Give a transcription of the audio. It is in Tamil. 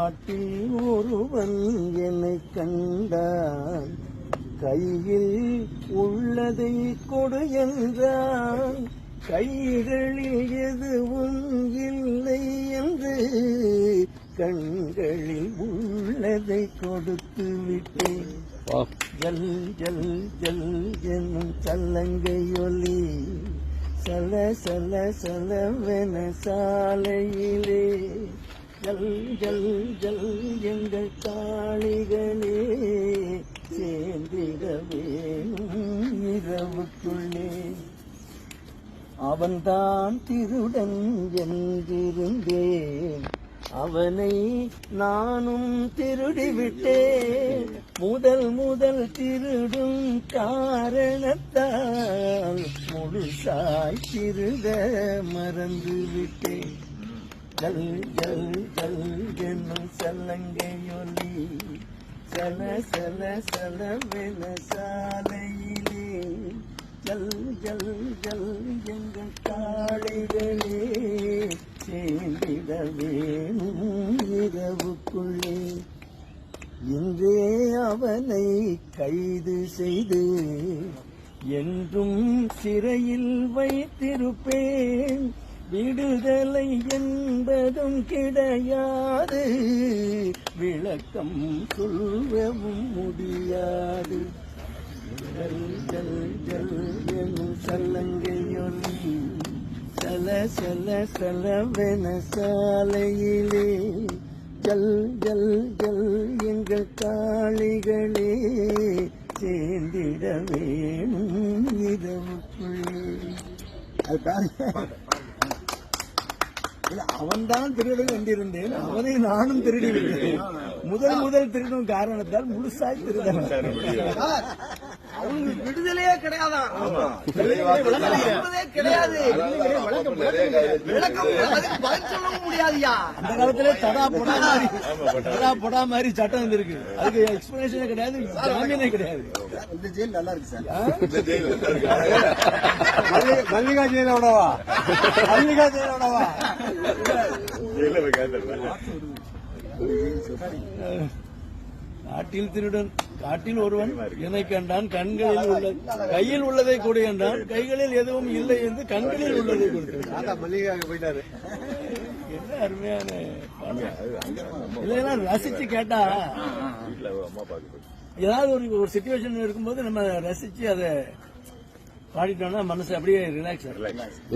காட்டில் ஒருவன் என்னை கண்டான். கையில் உள்ளதை கொடு என்றான். கைகளில் எதுவும் இல்லை என்று கண்களில் உள்ளதை கொடுத்து விட்டேன். ஜல் ஜல் ஜல் என்னும் சல்லங்கையொலி சல சல சலவென சாலையிலே ஜல் ஜல் ஜல் எங்கள் காளிகளே சேர்ந்திட வேணும் இரவுக்குள்ளே. அவன்தான் திருடன் என்றிருந்தேன். அவனை நானும் திருடிவிட்டேன். முதல் முதல் திருடும் காரணத்தால் முழுசாய் திருட மறந்துவிட்டேன். ஜல் ஜல் ஜல் என்னும் சல்லங்கையொலி சல சல சலவென சாலையிலே ஜல் ஜல் ஜல் எங்கள் காளைகளே சேர்ந்திடவே இரவுக்குள்ளே இன்றே அவனை கைது செய்து என்றும் சிறையில் வைத்திருப்பேன் விடுதலை என் என்பதும் கிடையாது. விளக்கம் சொல்லவும் முடியாது. ஜல் ஜல் ஜல் எனும் சல்லங்கையொலி சல சல சலவென சாலையிலே. ஜல் ஜல் ஜல் எங்கள் காளிகளே சேர்ந்திட வேணும் இரவுக்குள்ளே அது பாருங்க. அவன்தான் திருடன் என்றிருந்தேன். அவனை நானும் திருடி விட்டேன் முதல் முதல் திருடும் காரணத்தால் முழுசாய் திருடன் அவங்களுக்கு கிடையாதான் கிடையாது. விளக்கம் அதுக்கு பதில் சொல்லவும் முடியாதுயா? அந்த காலத்திலே தடா பொடா மாதிரி தடா பொடா மாதிரி சட்டம் இருந்திருக்கு. அதுக்கு எக்ஸ்பிளனேஷனே கிடையாது ஜாமீனே கிடையாது. இந்த ஜெயில் நல்லா இருக்கு சார். மல்லிகா ஜெயிலோடவா மல்லிகா ஜெயிலோடவா காட்டில் திருடன் காட்டில் ஒருவன் என்னை கண்டான். கண்களில் உள்ள கையில் உள்ளதை கொடு என்றான். கைகளில் எதுவும் இல்லை என்று கண்களில் உள்ளதை போயிட்டாரு. என்ன அருமையான. இதெல்லாம் ரசிச்சு கேட்டா ஏதாவது ஒரு ஒரு சுச்சுவேஷன் இருக்கும்போது நம்ம ரசிச்சு அதை பாடிட்டோம்னா மனசு அப்படியே ரிலாக்ஸ் ஆகும்